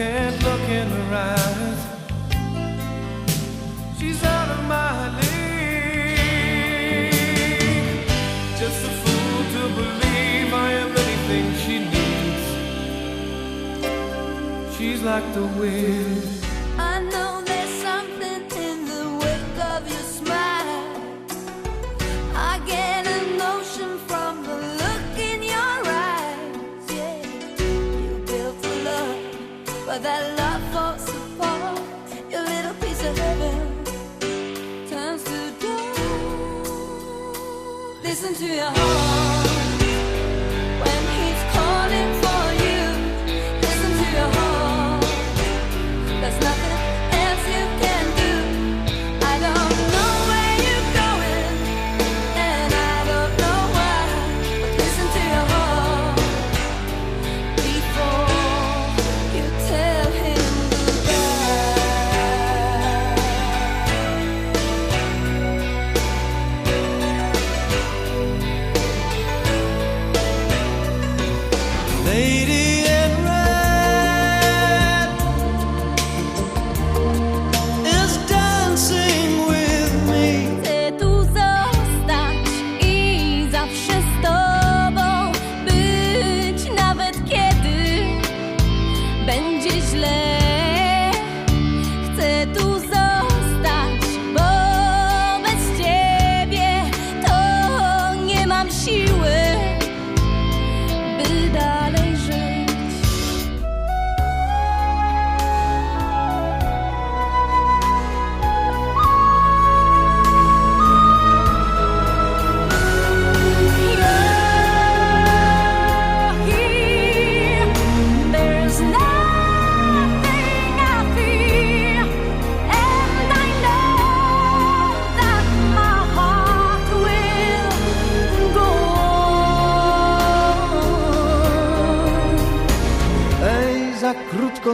can't look in her eyes. She's out of my league. Just a fool to believe I have anything she needs. She's like the wind. But that love falls apart Your little piece of heaven Turns to dust. Listen to your heart.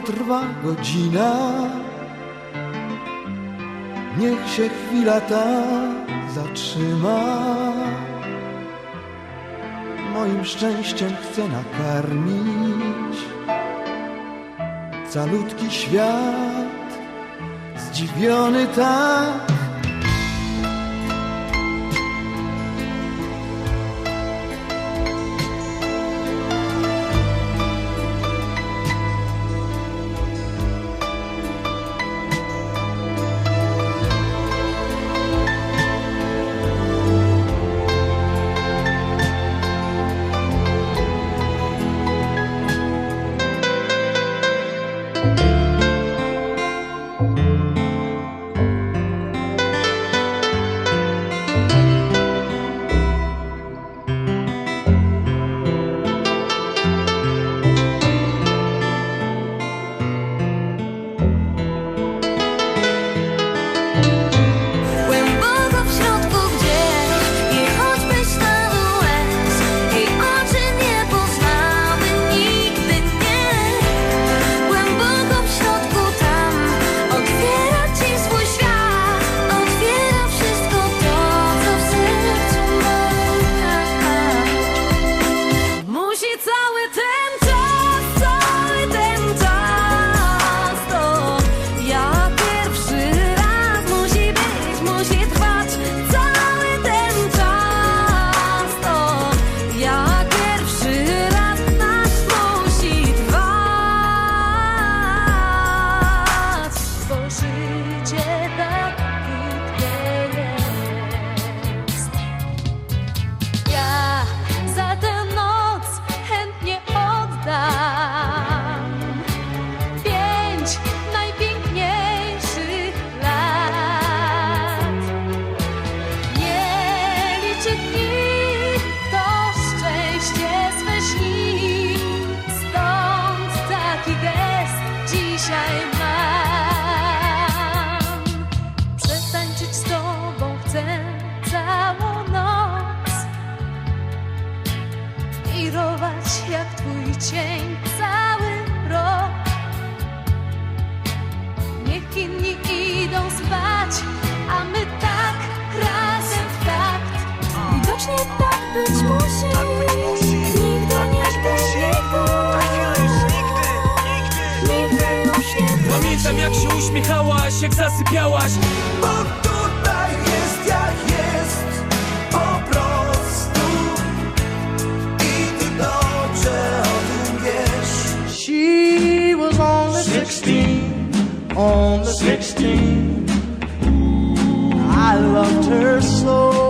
trwa godzina, niech się chwila ta zatrzyma. Moim szczęściem chcę nakarmić calutki świat, zdziwiony tak cień cały rok. Niech inni idą spać, a my tak razem w takt. Widocznie tak być musi. Tak być musi. Nigdy tak nie musi. Tak Pamiętam jak się uśmiechałaś, jak zasypiałaś. Bo to on the 16th. I loved her so